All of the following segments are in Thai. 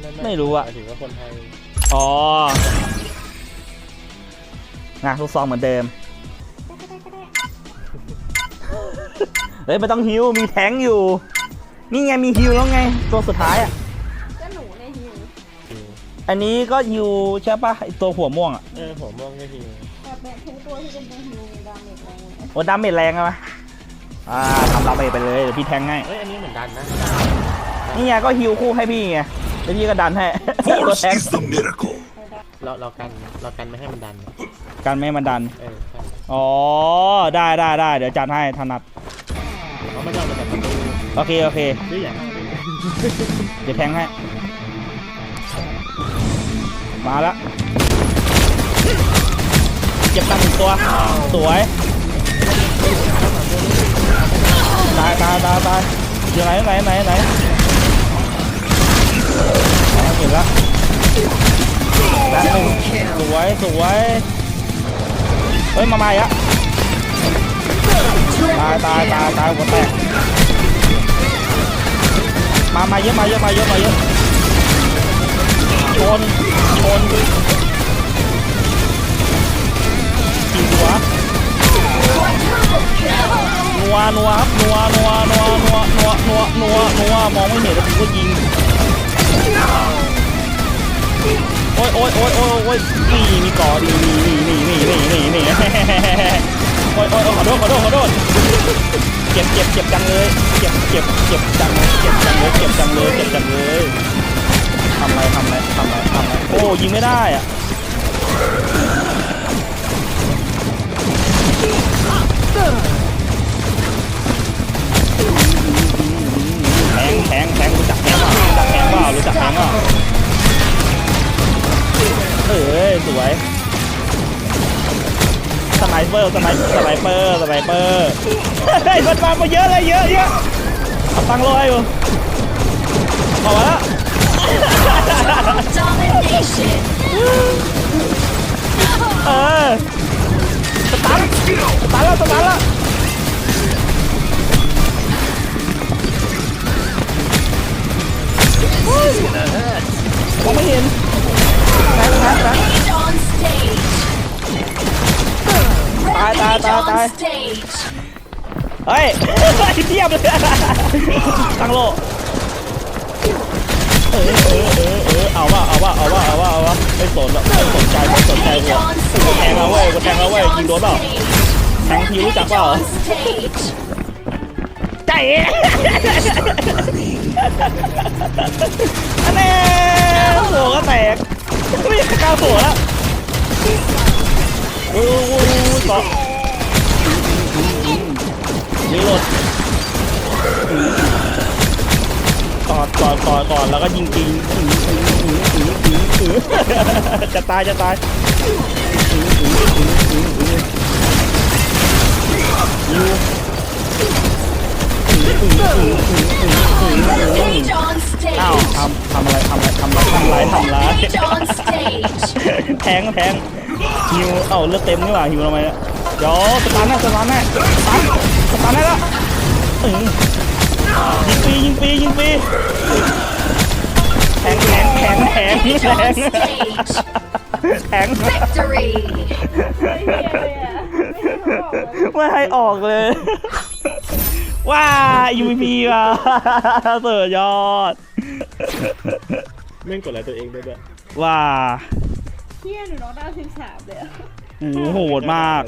ไม่ไม่ไม่รู้อะ หมายถึงว่าคนไทยอ๋อนะลูกซองเหมือนเดิม เฮ้ยไม่ต้องฮิวมีแทงค์อยู่ นี่ไงมีฮิวแล้วไง ตัวสุดท้ายอะ ก็หนูในหิวฮิวอันนี้ก็ฮิวใช่ปะไอตัวหัวม่วงอะเออหัวม่วงก็ฮิวแบบแบบทุกตัวที่เป็นตัวหิวมีดาเมจแรงเลยโอ้ดาเมจแรงอะมะอ่าทำดาเมจไปเลยเดี๋ยวพี่แทงให้เฮ้ยอันนี้เหมือนดันนะนี่ไงก็ฮิวคู่ให้พี่ไง แล้วพี่ก็ดันให้ ตัวแทง Force is the miracle. เราเรากันเรากันไม่ให้มันดันกันไม่ให้มันดัน เออใช่อ๋อ ได้ได้ได้เดี๋ยวจัดให้ถนัดเพราะมันจะมาจากประตูโอเค โอเคด้วยอย่างเดี๋ยวแทงให้ มาแล้วเก็บตังค์หนึ่งตัว สวย ตายตายตายตายอยู่ไหนไหนไหนไหนอ๋อเห็นแล้วแป๊บนึงสวยสวยเฮ้ยมาใหม่อะตายตายตายตายหัวแตกมามาเยอะมาเยอะมาเยอะมาเยอะชนชนกี่หัวนัวนัวครับนัวนัวนัวนัวนัวนัวนัวนัวมองไม่เห็นแล้วผมก็ยิง โอ้ยโอ้ยโอ้ยโอ้ยนี่มีกอดีนี่นี่นี่นี่นี่นี่นี่โอ้ยโอ้ยขอโทษขอโทษขอโทษเจ็บเจ็บเจ็บจังเลยเจ็บเจ็บเจ็บจังเลยเจ็บจังเลยเจ็บจังเลยเจ็บจังเลยทำไรทำไรทำไรทำไรโอ้ยิงไม่ได้อะ เปอร์สไนสไนเปอร์สไนเปอร์เฮ้ยมันมามาเยอะเลยเยอะเยอะตั้งค์รออยู่ออกมาแล้วเออสตันสตันแล้วสตันแล้ว เฮ้ยเทียบเลยตั้งโลเออเออเออเออเอาว่าเอาว่าเอาว่าเอาว่าเอาว่าไม่สนหรอกไม่สนใจไม่สนใจหัวกูแทงแล้วเว้ยกูแทงแล้วเว้ยยิงโดนเปล่าแทงทีรู้จักเปล่าใจอันนี้หัวก็แตกไม่อยากกล้าหัวแล้วโอ้โหต่อ นี่หลดกอดกอดกอดกอดแล้วก็ยิงจริงจะตายจะตายยู Rage on อ้าว stage! ทำทำอะไรทำอะไรทำอะไรทำอะไรทำอะไร Rage on stage! แทงแทงฮิวเอ้าเลือดเต็มนี่หว่าฮิวทำไมเนี่ยเดี๋ยวสตาร์ทให้สตาร์ทให้สตาร์ทส ตาร์ทให้แล้วอื้อยิงปียิงปียิงปีแทงแทงแทงแทงแทงแทง Victory! ไม่เฮียเลยอะไม่เห็นเขาบอกเลยไม่ให้ออกเลย ว้า UVP ว่ะเสือยอด แม่งกดอะไรตัวเองด้วยด้วยว้าเฮียหนูน้องดาวสิบสามเลยอะ โอ้โหโหดมาก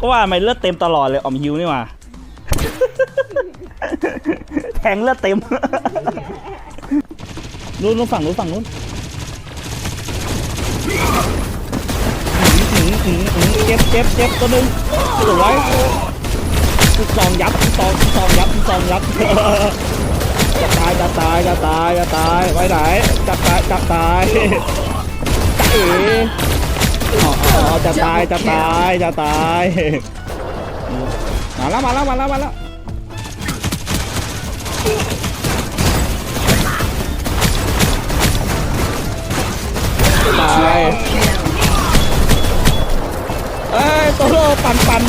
ก็ว่าทำไมเลือดเต็มตลอดเลยออมฮิวนี่หว่าแทงเลือดเต็ม นู้นนู้นฝั่งนู้นฝั่งนู้นอื้อหืออื้อหือเจ็บเจ็บเจ็บตัวหนึ่งสวยทุกซองยับทุกซองทุกซองยับทุกซองยับ จะตายจะตายจะตายจะตายไว้ไหนจะตายจะตายจะเอ๋ อ๋อจะตายจะตายจะตายมาแล้วมาแล้วมาแล้วมาแล้วตายเอ้ยโตโร่ปันปัน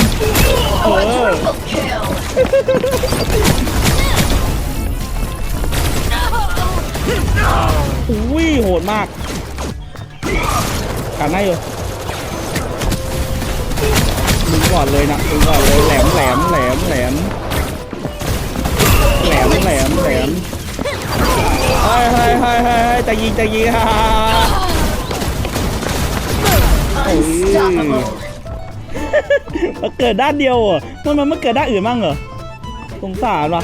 เอออุ้ยโหดมากกันได้อยู่ อนเลยนะมึงก่อนเลยแหลมแหลมแหลมแหลมแหลมแหลมแหลมเฮ้ยเฮ้ยเฮ้ยเฮ้ยจะยิงจะยิงฮ่าฮ่าฮ่า Unstoppable. มันเกิดด้านเดียวเหรอมันมันไม่เกิดด้านอื่นบ้างเหรอสงสารว่ะ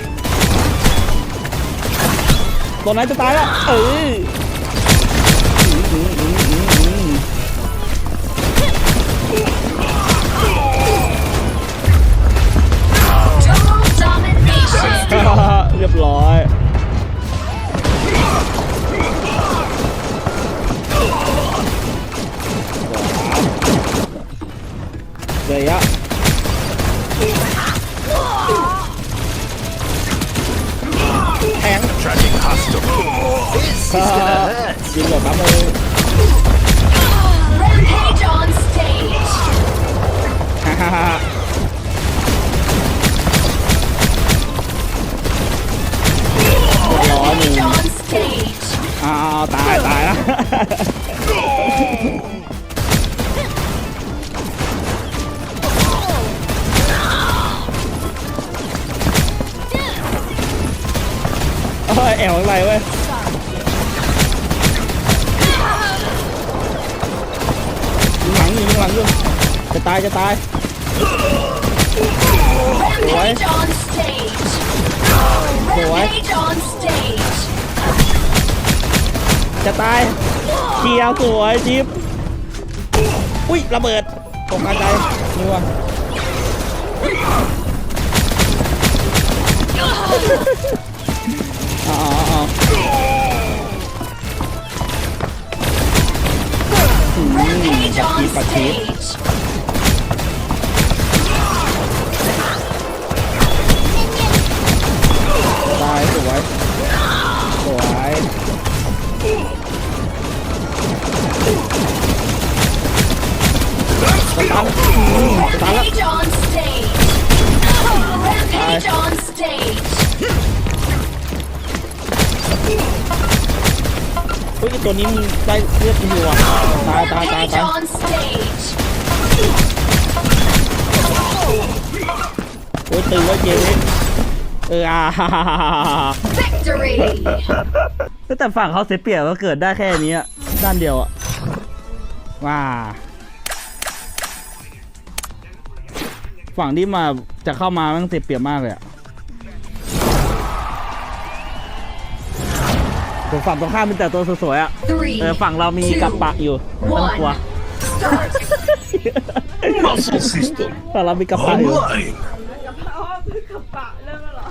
ตัวนั้นจะตายแล้วเออายจะตาย Rampage on stage. Rampage on stage. จะตายเคียร์สวยจิ๊บอุ้ยระเบิดตกกระจายนี่วะอ๋ออ๋อปัด on ชีปัดชี ฮ้ยตัวนี้มันได้เลือดอยู่อะตายตายตายตายโอ้ยตื่นแล้วเจเว้ยเอออาแต่ฝั่งเขาเสียเปรียบก็เกิดได้แค่นี้ด้านเดียวอะว้าฝั่งที่มาจะเข้ามามันเสียเปรียบมากเลยอะ แต่ฝั่งตรงข้ามมีแต่ตัวสวยๆอะ Three. เออ ฝั่งเรามีกับปะอยู่ไม่ต้องกลัว Start. Muscle system ฝั่งเรามีกับปะอยู่ online. กระเพราคือกระปะเริ่มแล้วเหรอ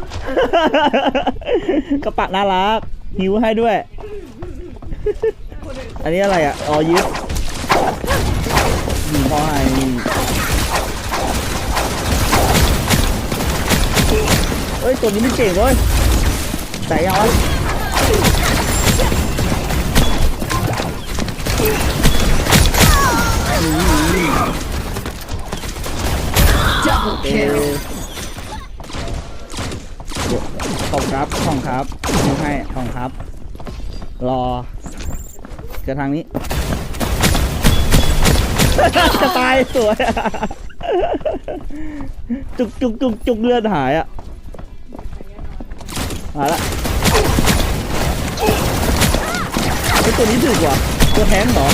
กระปะน่ารักหิวให้ด้วย อันนี้อะไรอะ อ๋อยึดยิงเขาให้เฮ้ย ตัวนี้มันเก่งเว้ยแต่ยังวะ เอ kill. ขอบครับของครับยิงให้ของครับ รอเกิดทางนี้ จะตายสวยจุกจุกจุกจุกเลือดหายอะมาละไอตัวนี้ถึกว่ะตัวแทงเหรอ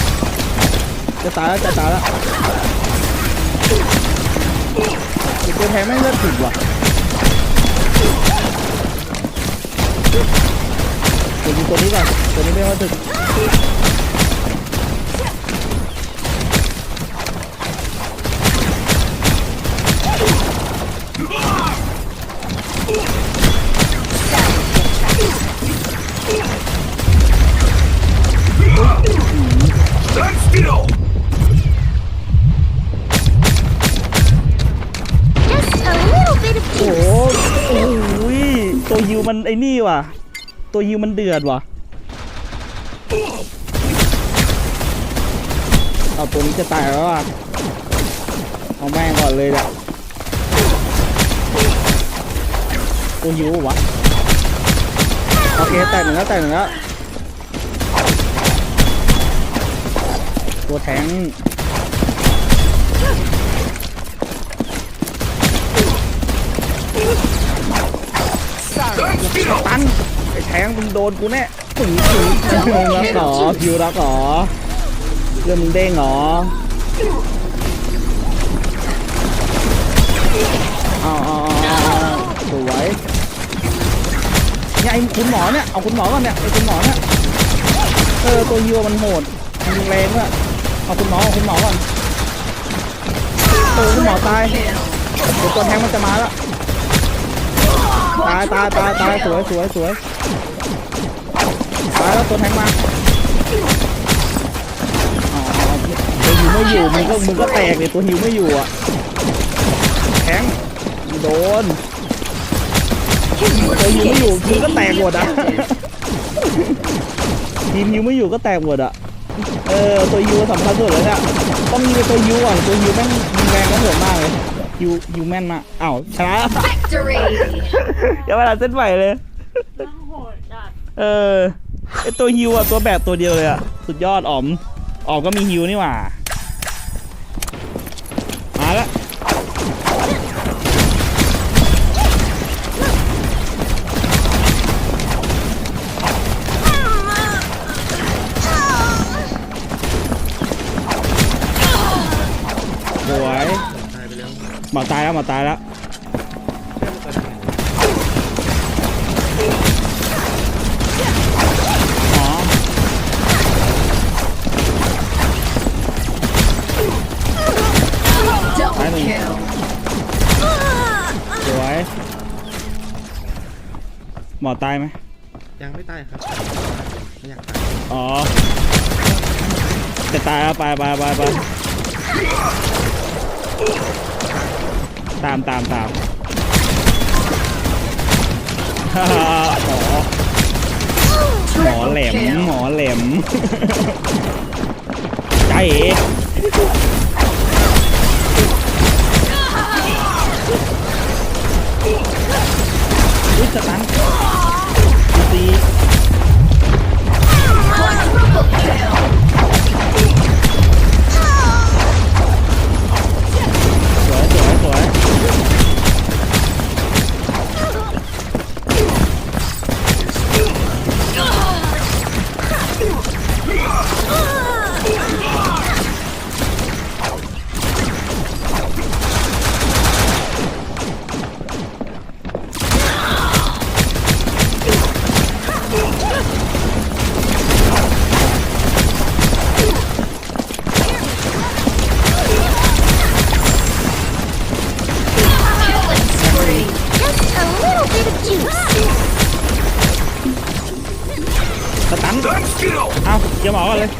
จะตายแล้วจะตายแล้ว ไอ้ตัวแทงไม่เลือดถึกว่ะตัวนี้ตัวนี้ก่อนตัวนี้ไม่ว่าถึกันไอ้นี่ว่ะ ตัวยิวมันเดือดว่ะ เอาตัวนี้จะตายแล้วอะ เอาแม่งก่อนเลยแหละตัวยิววะ โอเคแตกหนึ่งแล้วแตกหนึ่งแล้ว ตัวแทง ตันไอ้แทงมึงโดนกูแน่ถึงถึงมึงรักหรอพิวรักหรอเรื่องมึงเด้งหรอเอาเอาเอาเอาสวยเนี่ยไอ้คุณหมอเนี่ยเอาคุณหมอก่อนเนี่ยไอ้คุณหมอเนี่ยเออตัวยัวมันโหดมันแรงอะเอาคุณหมอเอาคุณหมอก่อนเออคุณหมอตายเดี๋ยวตัวแทงมันจะมาแล้ว ตายตายตายตายสวยสวยสวยตายแล้วตัวแทงมาอ๋อตัวหิวไม่อยู่มึงก็มึงก็แตกเลยตัวหิวไม่อยู่อะแทงโดนตัวหิวไม่อยู่มึงก็แตกหมดอะทีมหิวไม่อยู่ก็แตกหมดอะเออตัวยูสำคัญสุดเลยเนี่ยต้องมีตัวยูอะตัวยูแม่งยิงแรงก็โหดมากเลย ยูยูแม่นมากอ้าวชนะ Victory! ยังไม่ทันเส้นใหม่เลยน้องโหดจัดเออไอตัวฮิวอะตัวแบกตัวเดียวเลยอะสุดยอดอ๋อมอ๋อมก็มีฮิวนี่หว่ามา หมาตายแล้วหมาตายแล้วอ๋อ Double Timing. kill! สวยหมอตายไหมยังไม่ตายครับไม่อยากตายอ๋อ จะตายแล้วไปไปไปไป ตามตามตามหมอหมอแหลมหมอแหลมใจเอ๋อุ๊ยสตันดี เอาเดี๋ยวหมอก่อนเลย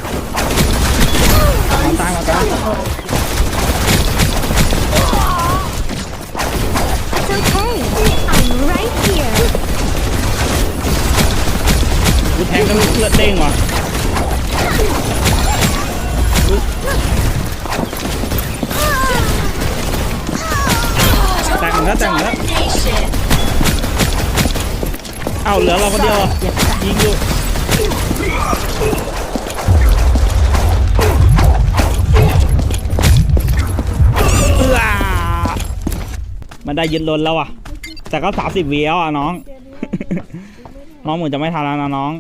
หมอตายหมอ มันได้ยึดลนแล้วอะ แต่ก็สามสิบวีแล้วอะน้อง น้องเหมือนจะไม่ทันแล้วนะน้อง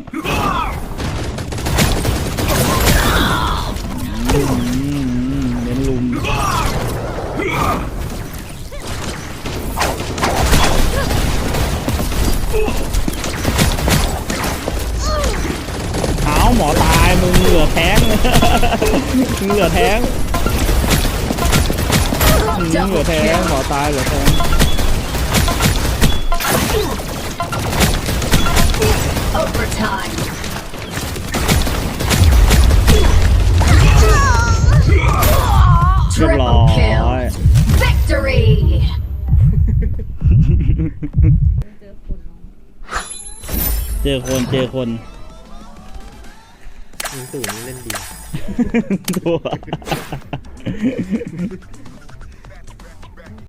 เน้นลุมเอาหมอตายมึงเหลือแท้ง มึงเหลือแท้ง มึงเหลือแท้งหมอตายเหลือแท้ง Overtime! เรียบร้อ Triple kill! ย Victory! เจอคนน้องเจอคนเจอคนยิงตู่นี่เล่นดี ตัว